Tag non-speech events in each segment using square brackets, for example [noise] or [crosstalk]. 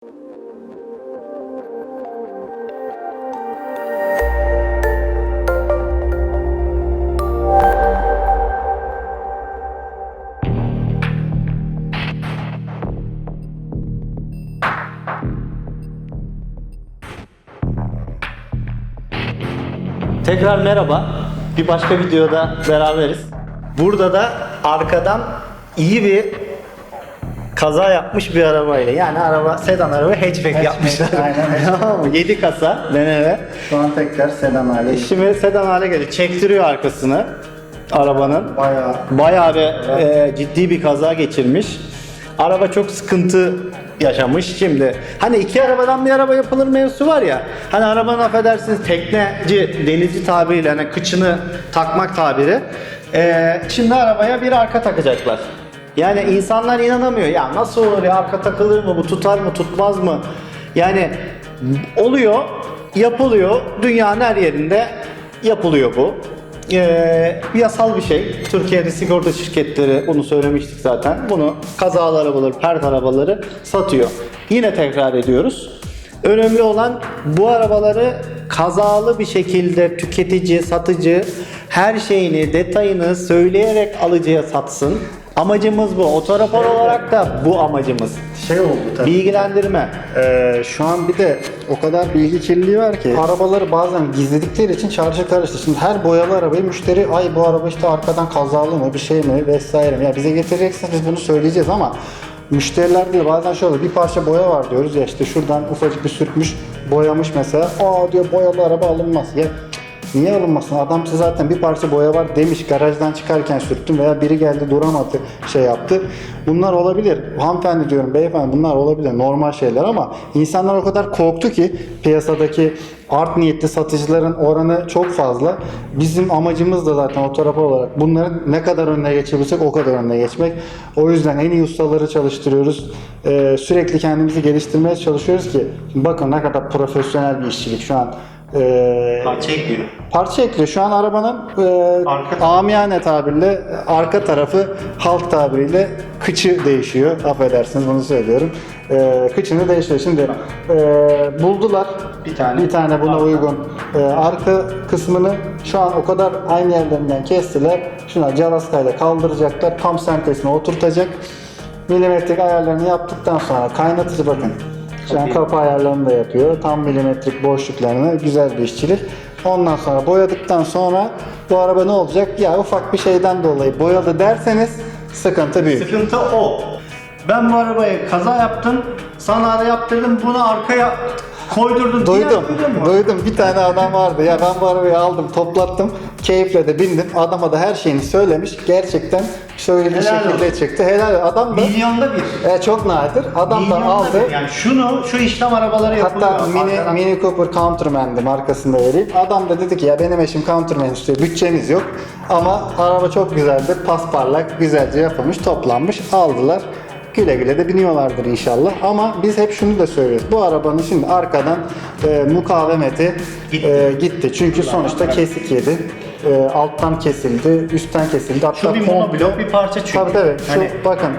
Tekrar merhaba. Bir başka videoda beraberiz. Burada da arkadan iyi bir kaza yapmış bir arabayla. Yani araba sedan araba hatchback, yapmışlar. aynen. [laughs] Tamam mı? 7 kasa BMW. Şu an tekrar sedan hale. Şimdi sedan hale geldi. Çektiriyor arkasını arabanın. Bayağı Bayağı bir e, ciddi bir kaza geçirmiş. Araba çok sıkıntı yaşamış. Şimdi hani iki arabadan bir araba yapılır mevzusu var ya. Hani arabanın affedersiniz tekneci, denizci tabiriyle hani kıçını takmak tabiri. E, şimdi arabaya bir arka takacaklar. Yani insanlar inanamıyor. Ya nasıl olur ya arka takılır mı? Bu tutar mı? Tutmaz mı? Yani oluyor, yapılıyor. Dünyanın her yerinde yapılıyor bu. Ee, yasal bir şey. Türkiye'de sigorta şirketleri bunu söylemiştik zaten. Bunu kazalı arabaları, pert arabaları satıyor. Yine tekrar ediyoruz. Önemli olan bu arabaları kazalı bir şekilde tüketici, satıcı her şeyini, detayını söyleyerek alıcıya satsın. Amacımız bu. Otorapor olarak da bu amacımız. şey oldu tabii. Bilgilendirme. Ee, şu an bir de o kadar bilgi kirliliği var ki arabaları bazen gizledikleri için çarşı karıştı. Şimdi her boyalı arabayı müşteri ay bu araba işte arkadan kazalı mı bir şey mi vesaire mi. Ya bize getireceksiniz biz bunu söyleyeceğiz ama müşteriler değil bazen şöyle bir parça boya var diyoruz ya işte şuradan ufacık bir sürtmüş boyamış mesela. Aa diyor boyalı araba alınmaz. Ya Niye alınmasın? Adam size zaten bir parça boya var demiş garajdan çıkarken sürttüm veya biri geldi duramadı şey yaptı. Bunlar olabilir. Hanımefendi diyorum beyefendi bunlar olabilir normal şeyler ama insanlar o kadar korktu ki piyasadaki art niyetli satıcıların oranı çok fazla. Bizim amacımız da zaten o tarafa olarak bunların ne kadar önüne geçebilirsek o kadar önüne geçmek. O yüzden en iyi ustaları çalıştırıyoruz. Ee, sürekli kendimizi geliştirmeye çalışıyoruz ki bakın ne kadar profesyonel bir işçilik şu an. Ee, Parça ekliyor. Parça ekliyor. Şu an arabanın e, Arka- amiyane tabirle arka tarafı halk tabiriyle kıçı değişiyor. Affedersiniz bunu söylüyorum. E, kıçını değişiyor. Şimdi e, buldular Bir tane. bir tane buna Arka. uygun. E, arka kısmını şu an o kadar aynı yerlerinden kestiler. Şuna calaskayla kaldıracaklar. Tam sentezine oturtacak. Milimetrik ayarlarını yaptıktan sonra kaynatıcı bakın. İyi. kapı ayarlarını da yapıyor. Tam milimetrik boşluklarını güzel bir işçilik. Ondan sonra boyadıktan sonra bu araba ne olacak? Ya ufak bir şeyden dolayı boyadı derseniz sıkıntı büyük. Sıkıntı o. Ben bu arabayı kaza yaptım, sana da yaptırdım, bunu arkaya koydurdun. Duydum, duydum. Bir tane adam vardı. Ya ben bu arabayı aldım, toplattım. Keyifle de bindim. Adama da her şeyini söylemiş. Gerçekten söylediği Helal şekilde olsun. çıktı. Helal. Adam da Milyonda bir. e, çok nadir. Adam da Milyonda aldı. bir. Yani şunu, şu işlem arabaları yapılıyor. Hatta Mini, Arkadan- Mini Cooper Counterman'dı markasını da vereyim. Adam da dedi ki ya benim eşim Counterman istiyor. Bütçemiz yok. Ama araba çok güzeldir. Pasparlak, güzelce yapılmış, toplanmış. Aldılar. Güle güle de biniyorlardır inşallah. Ama biz hep şunu da söylüyoruz. Bu arabanın şimdi arkadan e, mukavemeti Gitti. e, gitti. Çünkü sonuçta kesik yedi. E, alttan kesildi, üstten kesildi. Hatta Şu bir komple- monoblok bir parça çünkü. Tabii tabii. Şu Hani bakın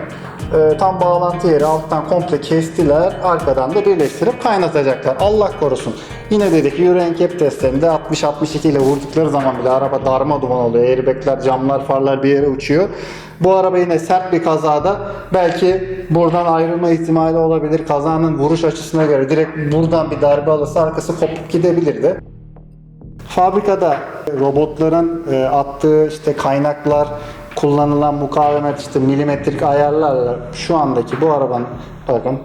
e, tam bağlantı yeri alttan komple kestiler. Arkadan da birleştirip kaynatacaklar. Allah korusun. Yine dedik Euro NCAP testlerinde 60-62 ile vurdukları zaman bile araba darma duman oluyor. Airbagler, camlar, farlar bir yere uçuyor. Bu araba yine sert bir kazada belki buradan ayrılma ihtimali olabilir. Kazanın vuruş açısına göre direkt buradan bir darbe alırsa arkası kopup gidebilirdi. Fabrikada robotların e, attığı işte kaynaklar, kullanılan mukavemet işte milimetrik ayarlarla şu andaki bu arabanın bakın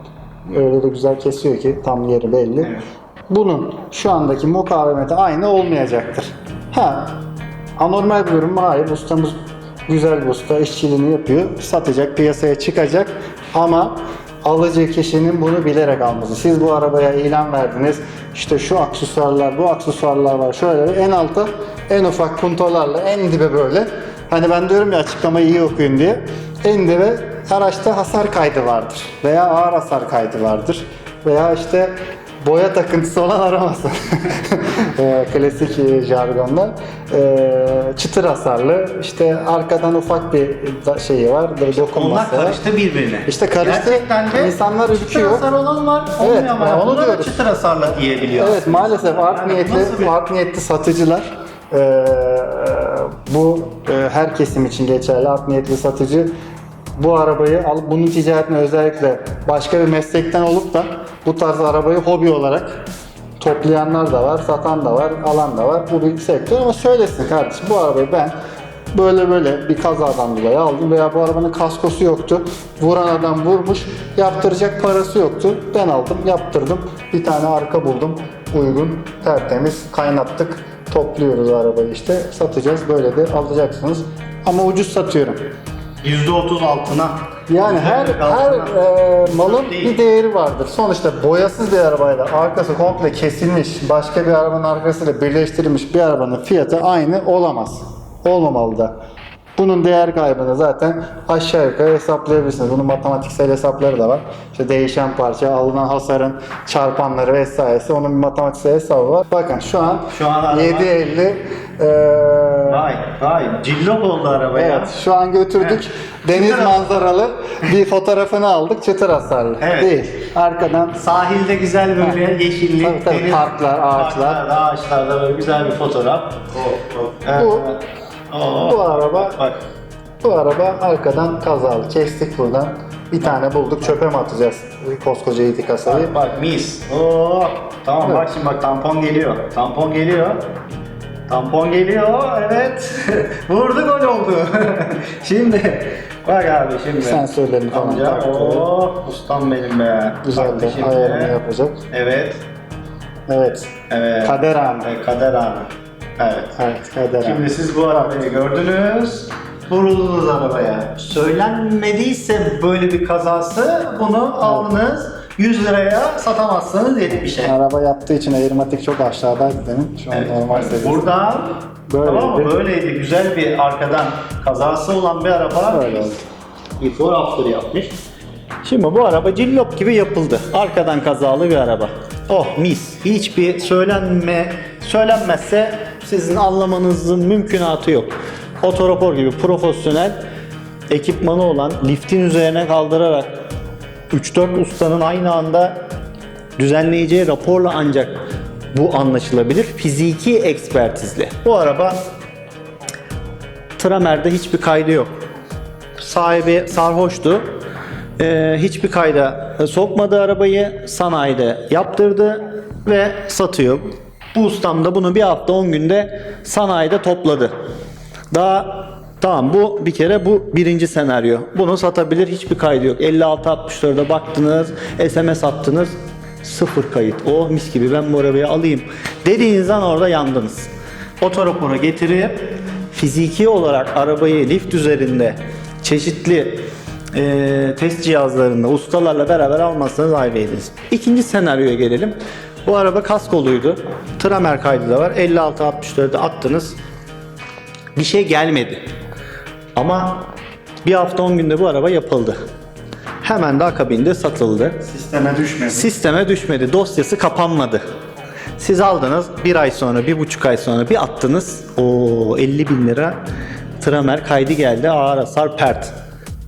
öyle de güzel kesiyor ki tam yeri belli. Evet. Bunun şu andaki mukavemeti aynı olmayacaktır. Ha anormal bir durum mu? Hayır. Ustamız güzel bir usta. işçiliğini yapıyor. Satacak, piyasaya çıkacak. Ama alıcı kişinin bunu bilerek alması. Siz bu arabaya ilan verdiniz. İşte şu aksesuarlar, bu aksesuarlar var. Şöyle en alta en ufak puntolarla en dibe böyle. Hani ben diyorum ya açıklamayı iyi okuyun diye. En dibe araçta hasar kaydı vardır. Veya ağır hasar kaydı vardır. Veya işte boya takıntısı olan aramasın. [laughs] Ee, klasik e, jargonla. Ee, çıtır hasarlı. İşte arkadan ufak bir da- şeyi var. Böyle Onlar dokunması var. karıştı birbirine. İşte karıştı. Gerçekten de İnsanlar çıtır ürküyor. hasar olan var. Evet, ama yani onu buna da diyoruz. çıtır hasarlı diyebiliyor. Evet maalesef art Yani niyetli nasıl bir- art niyetli satıcılar e, bu e, her kesim için geçerli art niyetli satıcı bu arabayı alıp bunun ticaretini özellikle başka bir meslekten olup da bu tarz arabayı hobi olarak toplayanlar da var, satan da var, alan da var. Bu bir sektör ama söylesin kardeşim bu arabayı ben böyle böyle bir kazadan dolayı aldım veya bu arabanın kaskosu yoktu. Vuran adam vurmuş, yaptıracak parası yoktu. Ben aldım, yaptırdım. Bir tane arka buldum. Uygun, tertemiz, kaynattık. Topluyoruz arabayı işte. Satacağız. Böyle de alacaksınız. Ama ucuz satıyorum. %30 altına. Yani her %40 her e, malın Değil. bir değeri vardır. Sonuçta boyasız bir arabayla arkası komple kesilmiş, başka bir arabanın arkasıyla birleştirilmiş bir arabanın fiyatı aynı olamaz. Olmamalı da. Bunun değer kaybını zaten aşağı yukarı hesaplayabilirsiniz. Bunun matematiksel hesapları da var. İşte değişen parça, alınan hasarın çarpanları vesairesi onun bir matematiksel hesabı var. Bakın şu an, Şu an araba- 750 e, Vay vay cillop oldu araba ya. Evet, şu an götürdük. Evet. Deniz Çıtır manzaralı bir fotoğrafını aldık. Çıtır hasarlı. Evet. Değil. Arkadan Sahilde güzel böyle yeşillik, Tabii, tabii, deniz- parklar, ağaçlar. parklar, ağaçlarda böyle güzel bir fotoğraf. Evet. Bu- Oo. bu araba Bak bu araba arkadan kazalı. Kestik buradan. Bir tane bulduk. Çöpe mi atacağız? Koskoca iti kasayı. bak, bak mis. Oo. Tamam bak şimdi bak tampon geliyor. Tampon geliyor. Tampon geliyor. Evet. [laughs] Vurdu gol oldu. [laughs] şimdi bak abi şimdi. Sensörlerini falan Amca. taktık. Oo, ustam benim be. Güzel de ayarını yapacak. Evet. Evet. Evet. Kader anı. Evet, Kader anı. Evet. Evet. Şimdi siz bu arabayı gördünüz. Vuruldunuz arabaya. Söylenmediyse böyle bir kazası bunu aldınız. 100 liraya satamazsanız yedi bir şey. Araba yaptığı için aeromatik çok aşağıdaydı demin. Şu an Evet. normal seviyede. Buradan Böyleydi. tamam mı? Böyleydi. Güzel bir arkadan kazası olan bir araba. Böyle oldu. Before after yapmış. Şimdi bu araba cillop gibi yapıldı. Arkadan kazalı bir araba. Oh mis. Hiçbir söylenme söylenmezse sizin anlamanızın mümkünatı yok. Otorapor gibi profesyonel ekipmanı olan liftin üzerine kaldırarak 3-4 ustanın aynı anda düzenleyeceği raporla ancak bu anlaşılabilir. Fiziki ekspertizle. Bu araba Tramer'de hiçbir kaydı yok. Sahibi sarhoştu. Ee, hiçbir kayda sokmadı arabayı. Sanayide yaptırdı ve satıyor. Bu ustam da bunu bir hafta 10 günde sanayide topladı. Daha tamam bu bir kere bu birinci senaryo. Bunu satabilir hiçbir kaydı yok. 56-64'e baktınız, SMS attınız. Sıfır kayıt. Oh mis gibi ben bu arabayı alayım. Dediğiniz an orada yandınız. Otorapora getirip fiziki olarak arabayı lift üzerinde çeşitli e, test cihazlarında ustalarla beraber almazsanız aileydiniz. İkinci senaryoya gelelim. Bu araba kaskoluydu. Tramer kaydı da var. 56-64'e attınız. Bir şey gelmedi. Ama bir hafta 10 günde bu araba yapıldı. Hemen de akabinde satıldı. Sisteme düşmedi. Sisteme düşmedi. Dosyası kapanmadı. Siz aldınız bir ay sonra, bir buçuk ay sonra bir attınız. O 50 bin lira tramer kaydı geldi. Ağır hasar pert.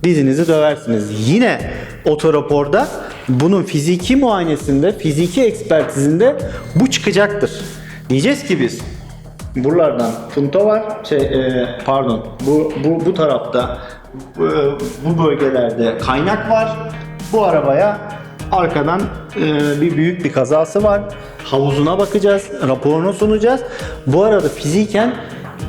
Dizinizi döversiniz. Yine otoraporda bunun fiziki muayenesinde, fiziki ekspertizinde bu çıkacaktır. Diyeceğiz ki biz buralardan punto var. Şey, e, pardon. Bu, bu bu tarafta bu, bu bölgelerde kaynak var. Bu arabaya arkadan e, bir büyük bir kazası var. Havuzuna bakacağız, raporunu sunacağız. Bu arada fiziken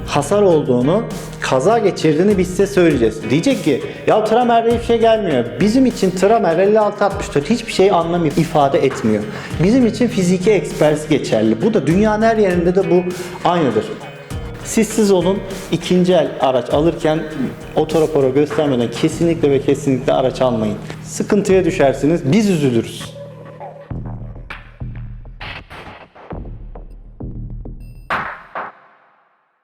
hasar olduğunu, kaza geçirdiğini biz size söyleyeceğiz. Diyecek ki ya Tramer'de hiçbir şey gelmiyor. Bizim için Tramer 5664 hiçbir şey anlam ifade etmiyor. Bizim için fiziki ekspertiz geçerli. Bu da dünyanın her yerinde de bu aynıdır. Siz siz olun ikinci el araç alırken otorapora göstermeden kesinlikle ve kesinlikle araç almayın. Sıkıntıya düşersiniz biz üzülürüz.